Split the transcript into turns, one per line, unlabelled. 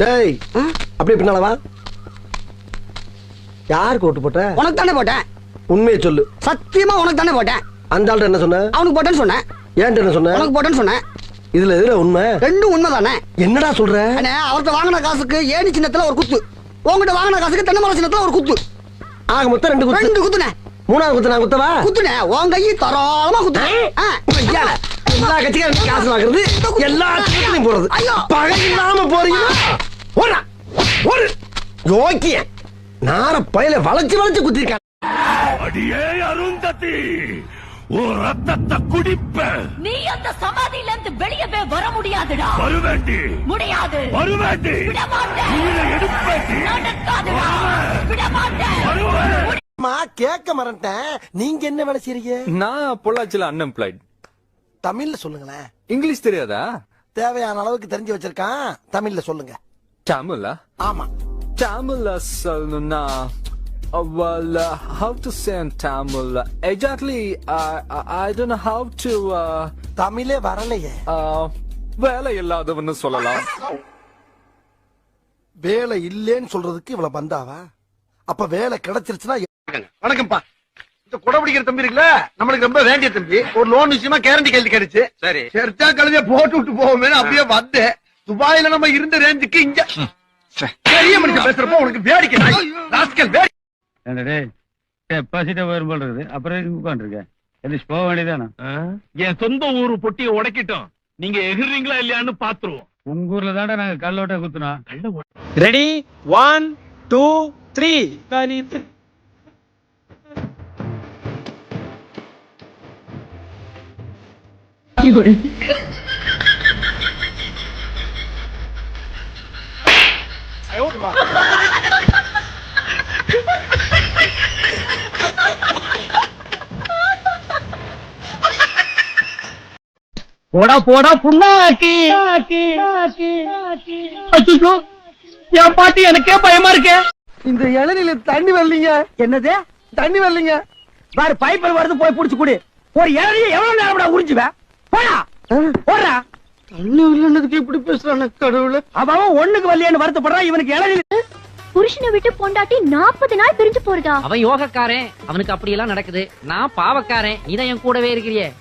டேய் அப்படியே பின்னால வா. யாருக்கு ஓட்டு போட்ட?
உனக்கு தானே போட்டேன்.
உண்மையை சொல்லு.
சத்தியமா உனக்கு தானே போட்டேன்.
அந்த ஆள்கிட்ட என்ன சொன்ன?
அவனுக்கு போட்டேன்னு சொன்னேன்.
ஏன்ட்ட என்ன சொன்ன?
உனக்கு போட்டேன்னு சொன்னேன்.
இதுல எதுல உண்மை?
ரெண்டும் உண்மைதானே?
என்னடா சொல்ற?
அவர்கிட்ட வாங்கின காசுக்கு ஏணி சின்னத்துல ஒரு குத்து. உங்ககிட்ட வாங்கின காசுக்கு தென்னை மரம் சின்னத்துல ஒரு குத்து.
ஆக மொத்தம் ரெண்டு குத்து.
ரெண்டு குத்துனே
மூணாவது குத்து நான் குத்தவா?
குத்துனே உன் கையை தாராளமா குத்துனேன்
எல்லா கட்சிக்காரும் காசு வாங்குறது எல்லா போறது
ஐயோ.
பகை இல்லாம போறீங்களா? யோக்கிய நார பயில வளைச்சு வளைச்சு குத்திருக்கான்
அடியே அருந்ததி ரத்தத்தை குடிப்ப.
நீ அந்த சமாதியில இருந்து வெளியவே வர முடியாதுடா.
வருவேண்டி.
முடியாது.
வருவேண்டி.
விட மாட்டேன்
உயிரை எடுப்பேண்டி.
நடக்காதுடா. விட மாட்டேன்
வருவேன்.
மா கேட்க மறந்துட்டேன். நீங்க என்ன வேலை செய்றீங்க?
நான் பொள்ளாச்சியில் அன்எம்ப்ளாய்ட்
தமிழ்ல சொல்லுங்களேன்.
இங்கிலீஷ் தெரியாதா?
தேவையான அளவுக்கு தெரிஞ்சு வச்சிருக்கான். தமிழ்ல சொல்லுங்க.
தமிழா
ஆமா.
தமிழ்ல சொல்லணும்னா well uh, how to say in tamil? Exactly i i, I don't know how to uh,
தமிழே வரலையே.
uh, வேலை இல்லாதவன்னு சொல்லலாம்.
வேலை இல்லேன்னு சொல்றதுக்கு இவ்வளவு பந்தாவா? அப்ப வேலை கிடைச்சிருச்சுன்னா
வணக்கம்ப்பா. இந்த குடை பிடிக்கிற தம்பி இருக்குல்ல? நம்மளுக்கு ரொம்ப வேண்டிய தம்பி. ஒரு லோன் விஷயமா கேரண்டி கேள்வி கிடைச்சு சரி. சரிச்சா கழுதிய போட்டு விட்டு போவோமே அப்படியே வந்தேன். துபாயில நம்ம இருந்த ரேஞ்சுக்கு இங்க. பெரிய மனுஷன் பேசுறப்போ உனக்கு வேடிக்கை நாய். ராஸ்கல் வேடி
என்னடே டெபாசிட்ட வரும் போல இருக்குது. அப்புறம் உட்காந்துருக்கேன் எந்திரிச்சு போக வேண்டியதானே
என் சொந்த ஊரு பொட்டியை உடைக்கிட்டோம். நீங்க எகிர்றீங்களா இல்லையான்னு பாத்துருவோம்.
உங்க ஊர்ல தானே நாங்க கல்லோட்ட குத்துனோம்.
ரெடி ஒன் டூ த்ரீ
போடா போடா புண்ணாக்கி. என் பாட்டி எனக்கே பயமா இருக்கே.
இந்த இளநில தண்ணி வரலீங்க.
என்னது?
தண்ணி வரலீங்க.
பாரு பைப்பில் வருது போய் புடிச்சு குடி. ஒரு இளநிய எவ்வளவு நேரம் உறிஞ்சுவ? போடா. போடுறா.
தண்ணி இப்படி பேசுறான கடவுள.
அவன் ஒண்ணுக்கு வரலையேன்னு வருத்தப்படுறான் இவனுக்கு இளநில
புருஷனை விட்டு பொண்டாட்டி நாற்பது நாள் பிரிஞ்சு போறதா?
அவன் யோகக்காரன் அவனுக்கு அப்படியெல்லாம் நடக்குது. நான் பாவக்காரன் நீதான் என் கூடவே இருக்கிறியே.